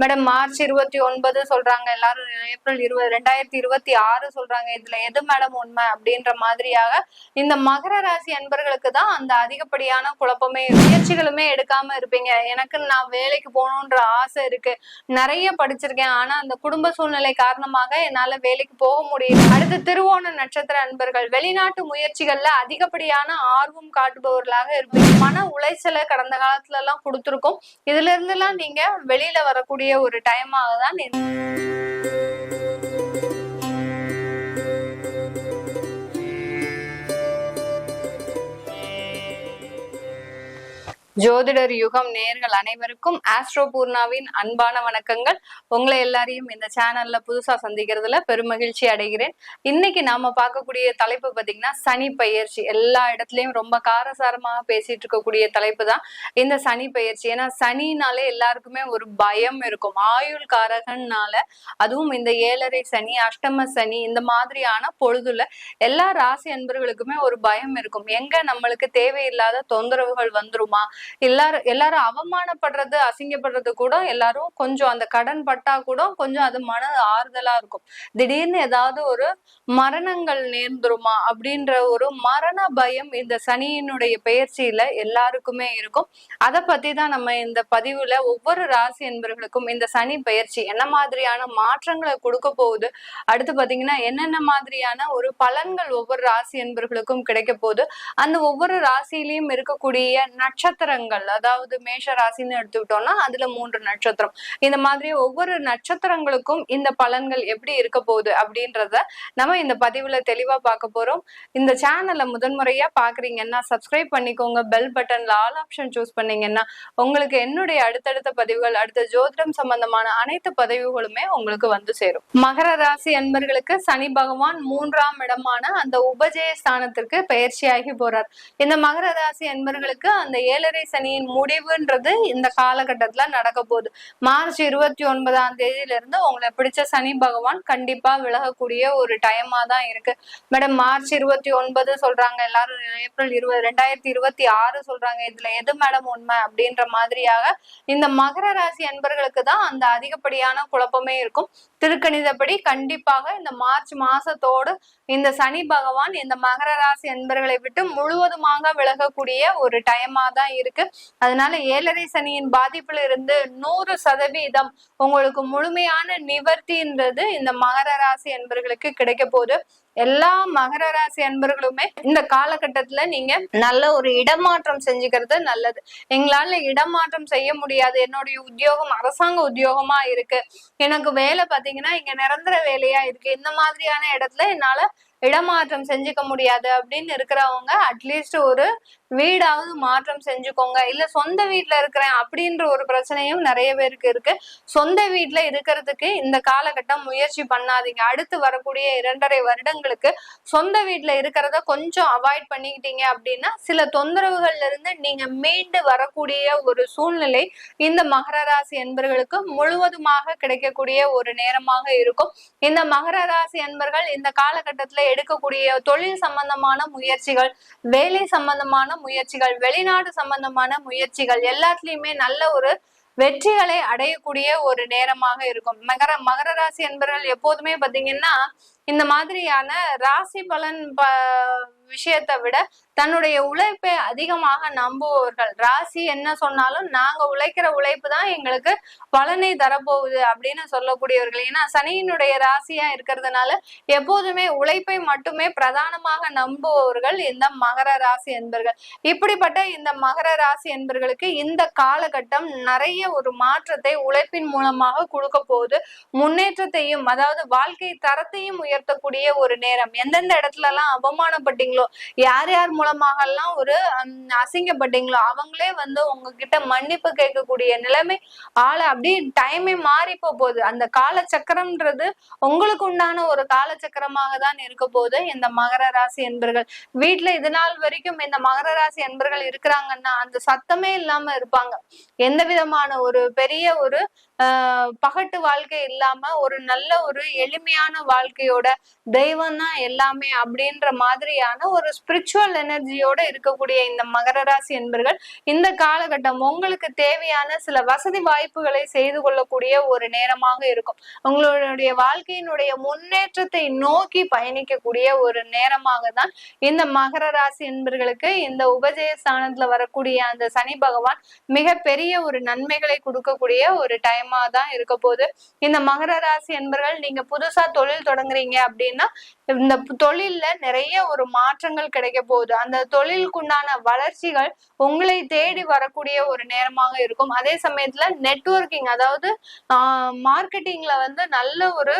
Madam March இருபத்தி ஒன்பது சொல்றாங்க. எல்லாரும் ஏப்ரல் இருபது ரெண்டாயிரத்தி இருபத்தி ஆறு சொல்றாங்க. இதுல எது மேடம் உண்மை அப்படின்ற மாதிரியாக இந்த மகர ராசி அன்பர்களுக்கு தான் அந்த அதிகப்படியான குழப்பமே முயற்சிகளுமே எடுக்காம இருப்பீங்க. எனக்கு நான் வேலைக்கு போகணுன்ற ஆசை இருக்கு. நிறைய படிச்சிருக்கேன். ஆனா அந்த குடும்ப சூழ்நிலை காரணமாக என்னால வேலைக்கு போக முடியல. அடுத்து திருவோண நட்சத்திர அன்பர்கள் வெளிநாட்டு முயற்சிகள்ல அதிகப்படியான ஆர்வம் காட்டுபவர்களாக இருப்பீங்க. மன உளைச்சலை கடந்த காலத்துல எல்லாம் கொடுத்துருக்கோம். இதுல இருந்து எல்லாம் நீங்க வெளியில வரக்கூடிய ஒரு டைமாக தான் ஜோதிடர் யுகம் நேர்கள் அனைவருக்கும் ஆஸ்ட்ரோ பூர்ணாவின் அன்பான வணக்கங்கள். உங்களை எல்லாரையும் இந்த சேனல்ல புதுசா சந்திக்கிறதுல பெருமகிழ்ச்சி அடைகிறேன். இன்னைக்கு நாம பார்க்கக்கூடிய தலைப்பு பாத்தீங்கன்னா சனி பயிற்சி எல்லா இடத்துலயும் ரொம்ப காரசாரமாக பேசிட்டு இருக்கக்கூடிய தலைப்பு தான் இந்த சனி பயிற்சி ஏன்னா சனினாலே எல்லாருக்குமே ஒரு பயம் இருக்கும். ஆயுள் காரகன்னால அதுவும் இந்த ஏழரை சனி அஷ்டம சனி இந்த மாதிரியான பொழுதுல எல்லா ராசி அன்பர்களுக்குமே ஒரு பயம் இருக்கும். எங்க நம்மளுக்கு தேவையில்லாத தொந்தரவுகள் வந்துருமா? எல்லாரும் எல்லாரும் அவமானப்படுறது அசிங்கப்படுறது கூட எல்லாரும் கொஞ்சம் அந்த கடன் பட்டா கூட கொஞ்சம் அது மன ஆறுதலா இருக்கும். திடீர்னு ஏதாவது ஒரு மரணங்கள் நேர்ந்துருமா அப்படின்ற ஒரு மரண பயம் இந்த சனியினுடைய பயிற்சியில எல்லாருக்குமே இருக்கும். அதை பத்தி தான் நம்ம இந்த பதிவுல ஒவ்வொரு ராசி என்பவர்களுக்கும் இந்த சனி பயிற்சி என்ன மாதிரியான மாற்றங்களை கொடுக்க போகுது அடுத்து பாத்தீங்கன்னா என்னென்ன மாதிரியான ஒரு பலன்கள் ஒவ்வொரு ராசி என்பவர்களுக்கும் கிடைக்க போகுது. அந்த ஒவ்வொரு ராசியிலையும் இருக்கக்கூடிய நட்சத்திரங்கள் அதாவது மேஷ ராசின்னு எடுத்துக்கிட்டோம்னா அதுல மூன்று நட்சத்திரம். இந்த மாதிரி ஒவ்வொரு நட்சத்திரங்களுக்கும் இந்த பலன்கள் எப்படி இருக்க போகுது அப்படின்றத நம்ம இந்த பதிவுல தெளிவா பார்க்க போறோம். இந்த சேனலை முதன்முறையா பாக்குறீங்கன்னா சப்ஸ்கிரைப் பண்ணிக்கோங்க பெல் பட்டன்ல ஆல் ஆப்ஷன் சூஸ் பண்ணீங்கன்னா உங்களுக்கு என்னுடைய அடுத்தடுத்த பதிவுகள் அடுத்த ஜோதிடம் சம்பந்தமான அனைத்து பதிவுகளுமே உங்களுக்கு வந்து சேரும். மகர ராசி அன்பர்களுக்கு சனி பகவான் மூன்றாம் இடமான அந்த உபஜய ஸ்தானத்திற்கு பயிற்சியாகி போறார். இந்த மகர ராசி அன்பர்களுக்கு அந்த ஏழரை சனியின் முடிவுன்றது இந்த காலகட்டத்துல நடக்க போகுது. மார்ச் இருபத்தி ஒன்பதாம் தேதியில இருந்து உங்களை பிடிச்ச சனி பகவான் கண்டிப்பா விலகக்கூடிய ஒரு டைமா தான் இருக்கு. மேடம் மார்ச் இருபத்தி ஒன்பது சொல்றாங்க எல்லாரும் ஏப்ரல் இருபது ரெண்டாயிரத்தி இருபத்தி ஆறு சொல்றாங்க இதுல எது மேடம் உண்மை அப்படின்ற மாதிரியாக இந்த மகர ராசி அன்பர்களுக்கு தான் அந்த அதிகப்படியான குழப்பமே இருக்கும். திருக்கணிதப்படி கண்டிப்பாக இந்த மார்ச் மாசத்தோடு இந்த சனி பகவான் இந்த மகர ராசி அன்பர்களை விட்டு முழுவதுமாக விலகக்கூடிய ஒரு டைமா தான் இருக்கு. அதனால ஏழரை சனியின் பாதிப்புல இருந்து நூறு சதவீதம் உங்களுக்கு முழுமையான நிவர்த்தின்றது இந்த மகர ராசி அன்பர்களுக்கு கிடைக்க போகுது. எல்லா மகர ராசி அன்பர்களுமே இந்த காலகட்டத்துல நீங்க நல்ல ஒரு இடமாற்றம் செஞ்சுக்கிறது நல்லது. எங்களால இடமாற்றம் செய்ய முடியாது. என்னுடைய உத்தியோகம் அரசாங்க உத்தியோகமா இருக்கு. எனக்கு வேலை பாத்தீங்கன்னா இங்க நிரந்தர வேலையா இருக்கு. இந்த மாதிரியான இடத்துல என்னால இடமாற்றம் செஞ்சுக்க முடியாது அப்படின்னு இருக்கிறவங்க அட்லீஸ்ட் ஒரு வீடாவது மாற்றம் செஞ்சுக்கோங்க. இல்ல சொந்த வீட்டுல இருக்கிறேன் அப்படின்ற ஒரு பிரச்சனையும் நிறைய பேருக்கு இருக்கு. சொந்த வீட்டுல இருக்கிறதுக்கு இந்த காலகட்டம் முயற்சி பண்ணாதீங்க. அடுத்து வரக்கூடிய இரண்டரை வருடங்களுக்கு சொந்த வீட்டுல இருக்கிறத கொஞ்சம் அவாய்ட் பண்ணிக்கிட்டீங்க அப்படின்னா சில தொந்தரவுகள்ல இருந்து நீங்க மீண்டு வரக்கூடிய ஒரு சூழ்நிலை இந்த மகர ராசி என்பர்களுக்கு முழுவதுமாக கிடைக்கக்கூடிய ஒரு நேரமாக இருக்கும். இந்த மகர ராசி என்பர்கள் இந்த காலகட்டத்துல எடுக்கக்கூடிய தொழில் சம்பந்தமான முயற்சிகள் வேலை சம்பந்தமான முயற்சிகள் வெளிநாடு சம்பந்தமான முயற்சிகள் எல்லாத்துலயுமே நல்ல ஒரு வெற்றிகளை அடையக்கூடிய ஒரு நேரமாக இருக்கும். மகர மகர ராசி என்பவர்கள் எப்போதுமே பாத்தீங்கன்னா இந்த மாதிரியான ராசி பலன் ப விஷயத்தை விட தன்னுடைய உழைப்பை அதிகமாக நம்புவவர்கள் ராசி என்ன சொன்னாலும் நாங்க உழைக்கிற உழைப்பு தான் எங்களுக்கு பலனை தரப்போகுது அப்படின்னு சொல்லக்கூடியவர்கள். ஏன்னா சனியினுடைய ராசியா இருக்கிறதுனால எப்போதுமே உழைப்பை மட்டுமே பிரதானமாக நம்புபவர்கள் இந்த மகர ராசி என்பர்கள். இப்படிப்பட்ட இந்த மகர ராசி என்பர்களுக்கு இந்த காலகட்டம் நிறைய ஒரு மாற்றத்தை உழைப்பின் மூலமாக கொடுக்க போகுது. முன்னேற்றத்தையும் அதாவது வாழ்க்கை தரத்தையும் உயர்த்தக்கூடிய ஒரு நேரம். எந்தெந்த இடத்துல எல்லாம் அவமானப்பட்டீங்களோ யார் யார் மூலமாக எல்லாம் ஒரு அசிங்கப்பட்டீங்களோ அவங்களே வந்து உங்ககிட்ட மன்னிப்பு கேட்கக்கூடிய நிலைமை ஆளை அப்படியே டைமே மாறி போகுது. அந்த காலச்சக்கரம்ன்றது உங்களுக்கு உண்டான ஒரு காலச்சக்கரமாக தான் இருக்க போகுது. இந்த மகர ராசி என்பர்கள் வீட்டுல இது நாள் வரைக்கும் இந்த மகர ராசி என்பர்கள் இருக்கிறாங்கன்னா அந்த சத்தமே இல்லாம இருப்பாங்க. எந்த விதமான ஒரு பெரிய ஒரு பகட்டு வாழ்க்கை இல்லாம ஒரு நல்ல ஒரு எளிமையான வாழ்க்கையோட தெய்வம் தான் எல்லாமே அப்படின்ற மாதிரியான ஒரு ஸ்பிரிச்சுவல் எனர்ஜியோட இருக்கக்கூடிய இந்த மகர ராசி என்பர்கள் இந்த காலகட்டம் உங்களுக்கு தேவையான சில வசதி வாய்ப்புகளை செய்து கொள்ளக்கூடிய ஒரு நேரமாக இருக்கும். உங்களுடைய வாழ்க்கையினுடைய முன்னேற்றத்தை நோக்கி பயணிக்கக்கூடிய ஒரு நேரமாக தான் இந்த மகர ராசி என்பர்களுக்கு இந்த உபஜய ஸ்தானத்துல வரக்கூடிய அந்த சனி பகவான் மிக பெரிய ஒரு நன்மைகளை கொடுக்கக்கூடிய ஒரு டைம் தான் இருக்க போகுது. இந்த மகர ராசி என்பர்கள் நீங்க புதுசா தொழில் தொடங்குறீங்க அப்படின்னா இந்த தொழில்ல நிறைய ஒரு மாற்றங்கள் கிடைக்க போகுது. அந்த தொழிலுக்குண்டான வளர்ச்சிகள் உங்களை தேடி வரக்கூடிய ஒரு நேரமாக இருக்கும். அதே சமயத்துல நெட்வொர்க்கிங் அதாவது மார்க்கெட்டிங்ல வந்து நல்ல ஒரு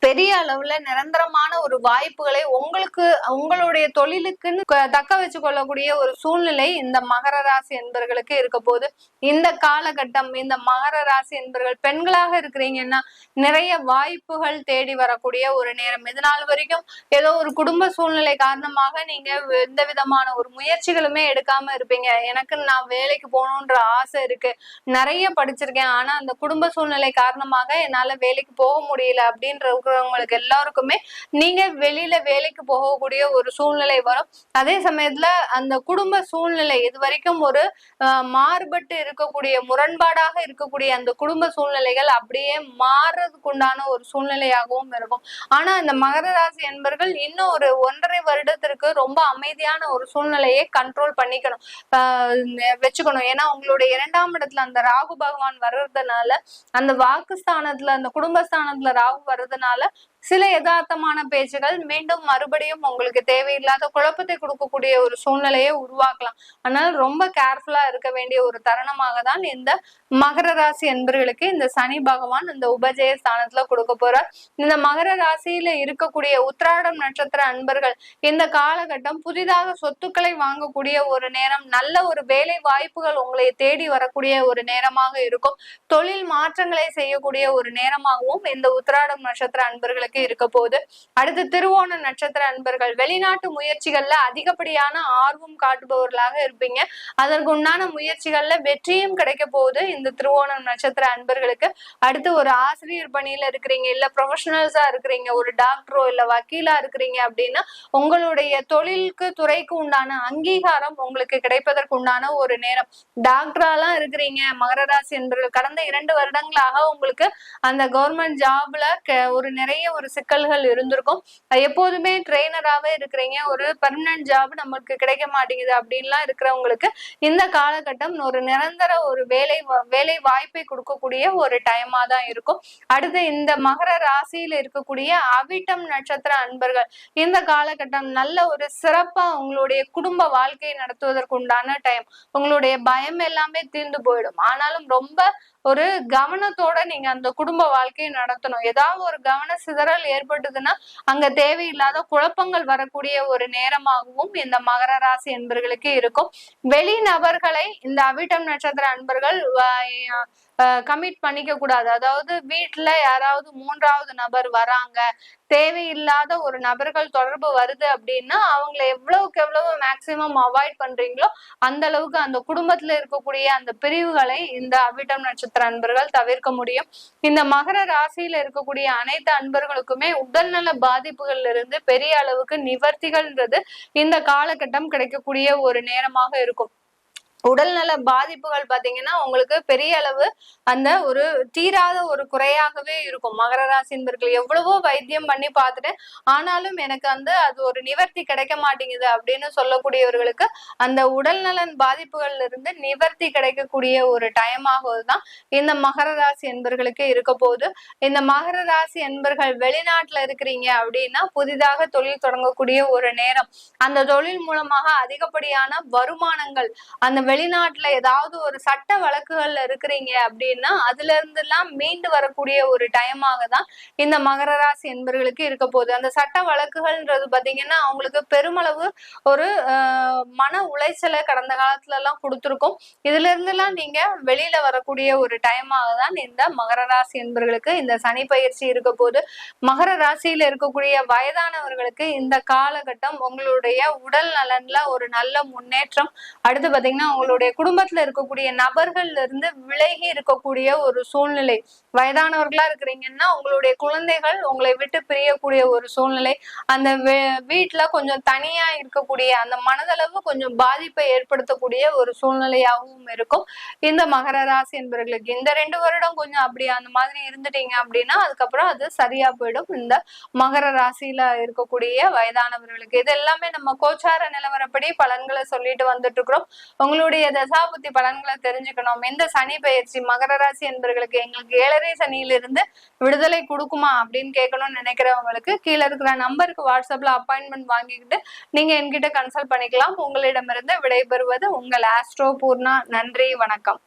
பெரிய அளவுல நிரந்தரமான ஒரு வாய்ப்புகளை உங்களுக்கு உங்களுடைய தொழிலுக்குன்னு தக்க வச்சு கொள்ளக்கூடிய ஒரு சூழ்நிலை இந்த மகர ராசி என்பர்களுக்கு இருக்க போகுது இந்த காலகட்டம் இந்த மகர ராசி என்பர்கள் பெண்களாக இருக்கிறீங்கன்னா நிறைய வாய்ப்புகள் தேடி வரக்கூடிய ஒரு நேரம். இது நாள் வரைக்கும் ஏதோ ஒரு குடும்ப சூழ்நிலை காரணமாக நீங்க எந்த விதமான ஒரு முயற்சிகளுமே எடுக்காம இருப்பீங்க. எனக்கு நான் வேலைக்கு போகணுன்ற ஆசை இருக்கு. நிறைய படிச்சிருக்கேன். ஆனா அந்த குடும்ப சூழ்நிலை காரணமாக என்னால வேலைக்கு போக முடியல அப்படின்ற இருக்கிறவங்களுக்கு எல்லாருக்குமே நீங்க வெளியில வேலைக்கு போகக்கூடிய ஒரு சூழ்நிலை வரும். அதே சமயத்துல அந்த குடும்ப சூழ்நிலை இது வரைக்கும் ஒரு மாறுபட்டு இருக்கக்கூடிய முரண்பாடாக இருக்கக்கூடிய அந்த குடும்ப சூழ்நிலைகள் அப்படியே மாறுறதுக்கு உண்டான ஒரு சூழ்நிலையாகவும் இருக்கும். ஆனா இந்த மகர ராசி என்பர்கள் இன்னும் ஒரு ஒன்றரை வருடத்திற்கு ரொம்ப அமைதியான ஒரு சூழ்நிலையை கண்ட்ரோல் பண்ணிக்கணும். ஆஹ் வச்சுக்கணும். ஏன்னா உங்களுடைய இரண்டாம் இடத்துல அந்த ராகு பகவான் வர்றதுனால அந்த வாக்குஸ்தானத்துல அந்த குடும்பஸ்தானத்துல ராகு வர்றதுனால அதனால சில யதார்த்தமான பேச்சுகள் மீண்டும் மறுபடியும் உங்களுக்கு தேவையில்லாத குழப்பத்தை கொடுக்கக்கூடிய ஒரு சூழ்நிலையை உருவாக்கலாம். அதனால ரொம்ப கேர்ஃபுல்லா இருக்க வேண்டிய ஒரு தருணமாக தான் இந்த மகர ராசி என்பர்களுக்கு இந்த சனி பகவான் இந்த உபஜய ஸ்தானத்துல கொடுக்க போறார். இந்த மகர ராசியில இருக்கக்கூடிய உத்திராடம் நட்சத்திர அன்பர்கள் இந்த காலகட்டம் புதிதாக சொத்துக்களை வாங்கக்கூடிய ஒரு நேரம் நல்ல ஒரு வேலை வாய்ப்புகள் உங்களை தேடி வரக்கூடிய ஒரு நேரமாக இருக்கும். தொழில் மாற்றங்களை செய்யக்கூடிய ஒரு நேரமாகவும் இந்த உத்திராடம் நட்சத்திர அன்பர்களுக்கு இருக்க போகுது. அடுத்து திருவோண நட்சத்திர அன்பர்கள் வெளிநாட்டு முயற்சிகள்ல அதிகப்படியான ஆர்வம் காட்டுபவர்களாக இருப்பீங்க. அதற்கு உண்டான முயற்சிகள்ல வெற்றியும் கிடைக்க போகுது இந்த திருவோணம் நட்சத்திர அன்பர்களுக்கு. அடுத்து ஒரு ஆசிரியர் பணியில இருக்கிறீங்க இல்ல ப்ரொஃபஷனல்ஸா இருக்கிறீங்க ஒரு டாக்டரோ இல்ல வக்கீலா இருக்கிறீங்க அப்படின்னா உங்களுடைய தொழிலுக்கு துறைக்கு உண்டான அங்கீகாரம் உங்களுக்கு கிடைப்பதற்கு உண்டான ஒரு நேரம். டாக்டராலாம் இருக்கிறீங்க மகர ராசி என்பவர்கள் கடந்த இரண்டு வருடங்களாக உங்களுக்கு அந்த கவர்மெண்ட் ஜாப்ல ஒரு நிறைய ஒரு சிக்கல்கள் இருந்திருக்கும். எப்போதுமே ட்ரெயினராகவே இருக்கிறீங்க. ஒரு பர்மனன்ட் ஜாப் நமக்கு கிடைக்க மாட்டேங்குது அப்படின்லாம் இருக்கிறவங்களுக்கு இந்த காலகட்டம் ஒரு நிரந்தர ஒரு வேலை வேலை வாய்ப்பை கொடுக்கக்கூடிய ஒரு டைமா தான் இருக்கும். அடுத்து இந்த மகர ராசியில இருக்கக்கூடிய அவிட்டம் நட்சத்திர அன்பர்கள். இந்த காலகட்டம் நல்ல ஒரு சிறப்பா உங்களுடைய குடும்ப வாழ்க்கையை நடத்துவதற்கு உண்டான டைம் உங்களுடைய பயம் எல்லாமே தீர்ந்து போயிடும். ஆனாலும் ரொம்ப ஒரு கவனத்தோட நீங்க அந்த குடும்ப வாழ்க்கையை நடத்தணும். ஏதாவது ஒரு கவன சிதறல் ஏற்பட்டதுன்னா அங்க தேவையில்லாத குழப்பங்கள் வரக்கூடிய ஒரு நேரமாகவும் இந்த மகர ராசி என்பர்களுக்கு இருக்கும். வெளி நபர்களை இந்த அவிட்டம் நட்சத்திர அன்பர்கள் கமிட் பண்ணிக்க கூடாது. அதாவது வீட்டுல யாராவது மூன்றாவது நபர் வராங்க தேவையில்லாத ஒரு நபர்கள் தொடர்பு வருது அப்படின்னா அவங்களை எவ்வளவுக்கு எவ்வளவு மேக்சிமம் அவாய்ட் பண்றீங்களோ அந்த அளவுக்கு அந்த குடும்பத்துல இருக்கக்கூடிய அந்த பிரிவுகளை இந்த அவிட்டம் நட்சத்திர அன்பர்கள் தவிர்க்க முடியும். இந்த மகர ராசியில இருக்கக்கூடிய அனைத்து அன்பர்களுக்குமே உடல்நல பாதிப்புகள்ல இருந்து பெரிய அளவுக்கு நிவர்த்திகள்ன்றது இந்த காலகட்டம் கிடைக்கக்கூடிய ஒரு நேரமாக இருக்கும். உடல்நல பாதிப்புகள் பாத்தீங்கன்னா உங்களுக்கு பெரிய அளவு அந்த ஒரு தீராத ஒரு குறையாகவே இருக்கும். மகர ராசி என்பர்கள் எவ்வளவோ வைத்தியம் பண்ணி பார்த்துட்டு ஆனாலும் எனக்கு வந்து அது ஒரு நிவர்த்தி கிடைக்க மாட்டேங்குது அப்படின்னு சொல்லக்கூடியவர்களுக்கு அந்த உடல்நலன் பாதிப்புகள்ல இருந்து நிவர்த்தி கிடைக்கக்கூடிய ஒரு டைமாகவும் தான் இந்த மகர ராசி என்பர்களுக்கு இருக்க போகுது. இந்த மகர ராசி என்பர்கள் வெளிநாட்டுல இருக்கிறீங்க அப்படின்னா புதிதாக தொழில் தொடங்கக்கூடிய ஒரு நேரம். அந்த தொழில் மூலமாக அதிகப்படியான வருமானங்கள் அந்த வெளிநாட்டுல ஏதாவது ஒரு சட்ட வழக்குகள்ல இருக்கிறீங்க அப்படின்னா அதுல இருந்து எல்லாம் மீண்டு வரக்கூடிய ஒரு டைமாக தான் இந்த மகர ராசி என்பர்களுக்கு இருக்க போகுது. அந்த சட்ட வழக்குகள்ன்றது பாத்தீங்கன்னா அவங்களுக்கு பெருமளவு ஒரு ஆஹ், மன உளைச்சலை கடந்த காலத்துல எல்லாம் கொடுத்துருக்கும். இதுல இருந்து எல்லாம் நீங்க வெளியில வரக்கூடிய ஒரு டைமாக தான் இந்த மகர ராசி என்பர்களுக்கு இந்த சனி பயிற்சி இருக்க போது மகர ராசியில இருக்கக்கூடிய வயதானவர்களுக்கு இந்த காலகட்டம் உங்களுடைய உடல் நலன்ல ஒரு நல்ல முன்னேற்றம். அடுத்து பாத்தீங்கன்னா அவங்களுடைய குடும்பத்துல இருக்கக்கூடிய நபர்கள்ல இருந்து விலகி இருக்கக்கூடிய ஒரு சூழ்நிலை. வயதானவர்களா இருக்கிறீங்கன்னா உங்களுடைய குழந்தைகள் உங்களை விட்டு பிரியக்கூடிய ஒரு சூழ்நிலை. அந்த வீட்டுல கொஞ்சம் தனியா இருக்கக்கூடிய அந்த மனதளவு கொஞ்சம் பாதிப்பை ஏற்படுத்தக்கூடிய ஒரு சூழ்நிலையாகவும் இருக்கும். இந்த மகர ராசி என்பவர்களுக்கு இந்த ரெண்டு வருடம் கொஞ்சம் அப்படி அந்த மாதிரி இருந்துட்டீங்க அப்படின்னா அதுக்கப்புறம் அது சரியா போயிடும். இந்த மகர ராசியில இருக்கக்கூடிய வயதானவர்களுக்கு. இது எல்லாமே நம்ம கோச்சார நிலவரப்படி பலன்களை சொல்லிட்டு வந்துட்டு இருக்கிறோம். உங்களுடைய தசாபுத்தி பலன்களை தெரிஞ்சுக்கணும். இந்த சனி பயிற்சி மகர ராசி என்பவர்களுக்கு எங்களுக்கு ஏழரை சனியிலிருந்து விடுதலை கொடுக்குமா அப்படின்னு கேட்கணும்னு நினைக்கிறவங்களுக்கு கீழே இருக்கிற நம்பருக்கு வாட்ஸ்அப்ல அப்பாயின்மெண்ட் வாங்கிக்கிட்டு நீங்க என்கிட்ட கன்சல்ட் பண்ணிக்கலாம். உங்களிடமிருந்து விடைபெறுவது உங்கள் ஆஸ்ட்ரோ பூர்ணா. நன்றி வணக்கம்.